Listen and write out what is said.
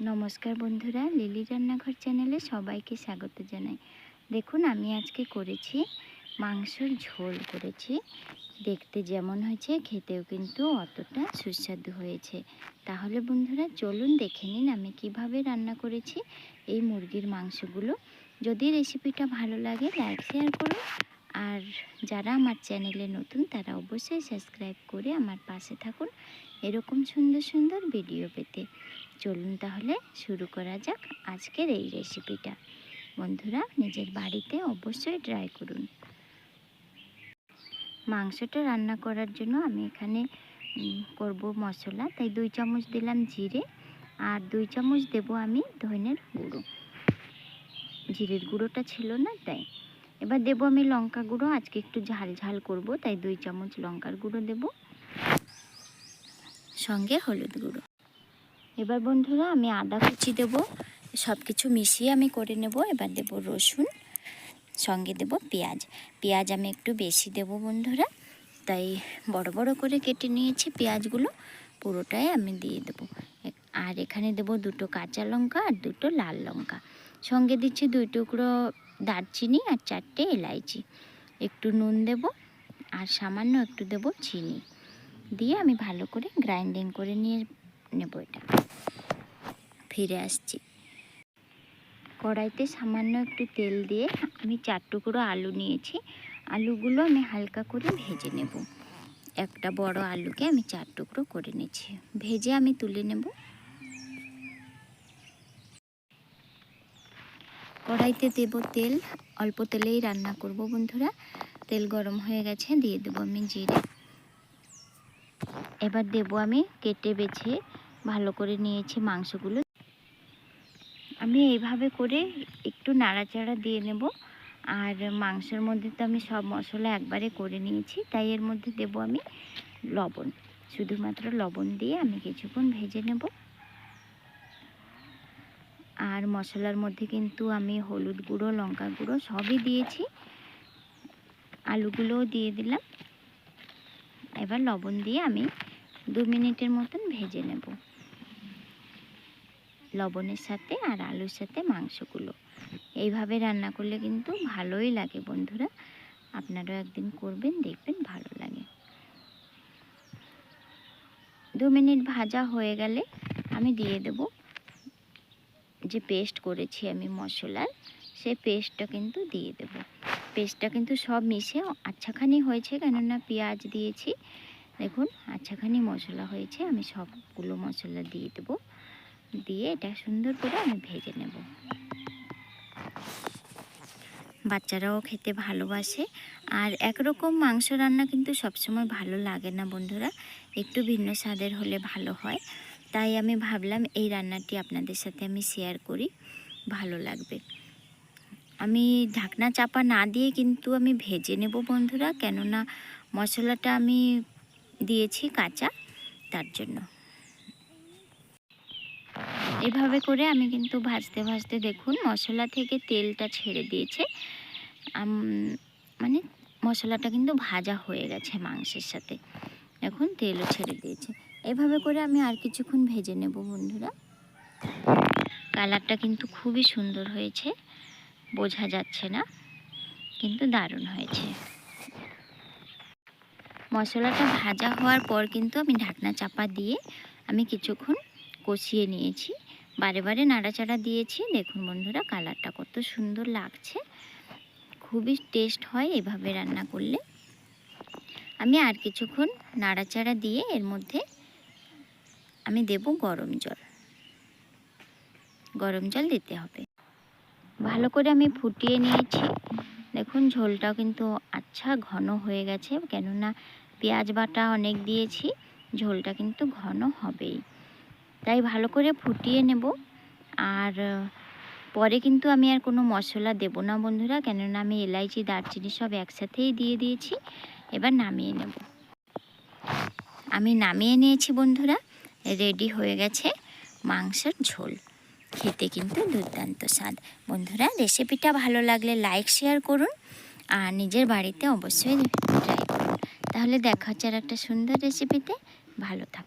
নমস্কার বন্ধুরা, লিলি রান্নাঘর চ্যানেলে সবাইকে স্বাগত জানাই। দেখুন, আমি আজকে করেছি মাংসর ঝোল করেছি। দেখতে যেমন হয়েছে, খেতেও কিন্তু অতটা সুস্বাদু হয়েছে। তাহলে বন্ধুরা, চলুন দেখে নিন আমি কীভাবে রান্না করেছি এই মুরগির মাংসগুলো। যদি রেসিপিটা ভালো লাগে, লাইক, শেয়ার করুন। আর যারা আমার চ্যানেলে নতুন, তারা অবশ্যই সাবস্ক্রাইব করে আমার পাশে থাকুন। এরকম সুন্দর সুন্দর ভিডিও পেতে। চলুন তাহলে শুরু করা যাক আজকের এই রেসিপিটা বন্ধুরা, নিজের বাড়িতে অবশ্যই ট্রাই করুন। মাংসটা রান্না করার জন্য আমি এখানে করব মশলা। তাই দুই চামচ দিলাম জিরে আর দুই চামচ দেব আমি ধনের গুঁড়ো। জিরের গুঁড়োটা ছিল না তাই। এবার দেব আমি লঙ্কা গুঁড়ো। আজকে একটু ঝাল ঝাল করব, তাই দুই চামচ লঙ্কার গুঁড়ো দেব। সঙ্গে হলুদ গুঁড়ো। এবার বন্ধুরা আমি আদা কুচি দেব সব কিছু মিশিয়ে আমি করে নেব। এবার দেব রসুন, সঙ্গে দেব পেঁয়াজ। পেঁয়াজ আমি একটু বেশি দেব বন্ধুরা, তাই বড় বড় করে কেটে নিয়েছি পেঁয়াজগুলো, পুরোটাই আমি দিয়ে দেব। আর এখানে দেব দুটো কাঁচা লঙ্কা আর দুটো লাল লঙ্কা। সঙ্গে দিচ্ছি দুই টুকরো দারচিনি আর চারটে এলাইচি। একটু নুন দেব আর সামান্য একটু দেব চিনি। দিয়ে আমি ভালো করে গ্রাইন্ডিং করে নিয়ে নেব এটা। ফিরে আসছি। কড়াইতে সামান্য একটু তেল দিয়ে আমি চার টুকরো আলু নিয়েছি। আলুগুলো আমি হালকা করে ভেজে নেব। একটা বড় আলুকে আমি চার টুকরো করে নিয়েছি। ভেজে আমি তুলে নেব। কড়াইতে দেব তেল। অল্প তেলেই রান্না করব বন্ধুরা। তেল গরম হয়ে গেছে, দিয়ে দেবো আমি জিরে। এবার দেব আমি কেটে বেছে ভালো করে নিয়েছি মাংসগুলো। আমি এইভাবে করে একটু নাড়াচাড়া দিয়ে নেব। আর মাংসের মধ্যে তো আমি সব মশলা একবারে করে নিয়েছি, তাই এর মধ্যে দেব আমি লবণ। শুধুমাত্র লবণ দিয়ে আমি কিছুক্ষণ ভেজে নেব। আর মশলার মধ্যে কিন্তু আমি হলুদ গুঁড়ো, লঙ্কা গুঁড়ো সবই দিয়েছি। আলুগুলোও দিয়ে দিলাম। এবার লবণ দিয়ে আমি দু মিনিটের মতন ভেজে নেব। লবণের সাথে আর আলুর সাথে মাংসগুলো। এইভাবে রান্না করলে কিন্তু ভালোই লাগে বন্ধুরা। আপনারাও একদিন করবেন, দেখবেন ভালো লাগে। দু মিনিট ভাজা হয়ে গেলে আমি দিয়ে দেব যে পেস্ট করেছি আমি মশলার সেই পেস্টটা কিন্তু দিয়ে দেব। পেস্টটা কিন্তু সব মিশে আচ্ছাখানি হয়েছে, কেননা পেঁয়াজ দিয়েছি। দেখুন, আচ্ছাখানি মশলা হয়েছে, আমি সবগুলো মশলা দিয়ে দেবো। দিয়ে এটা সুন্দর করে আমি ভেজে নেব। বাচ্চারাও খেতে ভালোবাসে। আর একরকম মাংস রান্না কিন্তু সবসময় ভালো লাগে না বন্ধুরা। একটু ভিন্ন স্বাদের হলে ভালো হয়। তাই আমি ভাবলাম এই রান্নাটি আপনাদের সাথে আমি শেয়ার করি। ভালো লাগবে। আমি ঢাকনা চাপা না দিয়ে কিন্তু আমি ভেজে নেব বন্ধুরা। কেননা মশলাটা আমি দিয়েছি কাঁচা, তার জন্য। এভাবে করে আমি কিন্তু ভাজতে ভাজতে দেখুন, মশলা থেকে তেলটা ছেড়ে দিয়েছে। মানে মশলাটা কিন্তু ভাজা হয়ে গেছে মাংসের সাথে। এখন তেলও ছেড়ে দিয়েছে। এভাবে করে আমি আর কিছুক্ষণ ভেজে নেব বন্ধুরা। কালারটা কিন্তু খুবই সুন্দর হয়েছে। বোঝা যাচ্ছে না, কিন্তু দারুণ হয়েছে। মশলাটা ভাজা হওয়ার পর কিন্তু আমি ঢাকনা চাপা দিয়ে আমি কিছুক্ষণ কষিয়ে নিয়েছি। বারে বারে নাড়াচাড়া দিয়েছি। দেখুন বন্ধুরা, কালারটা কত সুন্দর লাগছে। খুবই টেস্ট হয় এভাবে রান্না করলে। আমি আর কিছুক্ষণ নাড়াচাড়া দিয়ে এর মধ্যে আমি দেব গরম জল। গরম জল দিতে হবে। ভালো করে আমি ফুটিয়ে নিয়েছি। দেখুন, ঝোলটাও কিন্তু আচ্ছা ঘন হয়ে গেছে, কেননা পেঁয়াজ বাটা অনেক দিয়েছি, ঝোলটা কিন্তু ঘন হবেই। তাই ভালো করে ফুটিয়ে নেব। আর, পরে কিন্তু আমি আর কোনো মশলা দেব না বন্ধুরা, কেননা আমি এলাইচি, দারচিনি সব একসাথেই দিয়ে দিয়েছি, এবার নামিয়ে নেব। আমি নামিয়ে নিয়েছি বন্ধুরা, রেডি হয়ে গেছে মাংসের ঝোল। খেতে কিন্তু দুর্দান্ত স্বাদ। বন্ধুরা রেসিপিটা ভালো লাগলে লাইক শেয়ার করুন আর নিজের বাড়িতে অবশ্যই ট্রাই করুন। তাহলে দেখা হচ্ছে আর একটা সুন্দর রেসিপিতে ভালো থাকুন।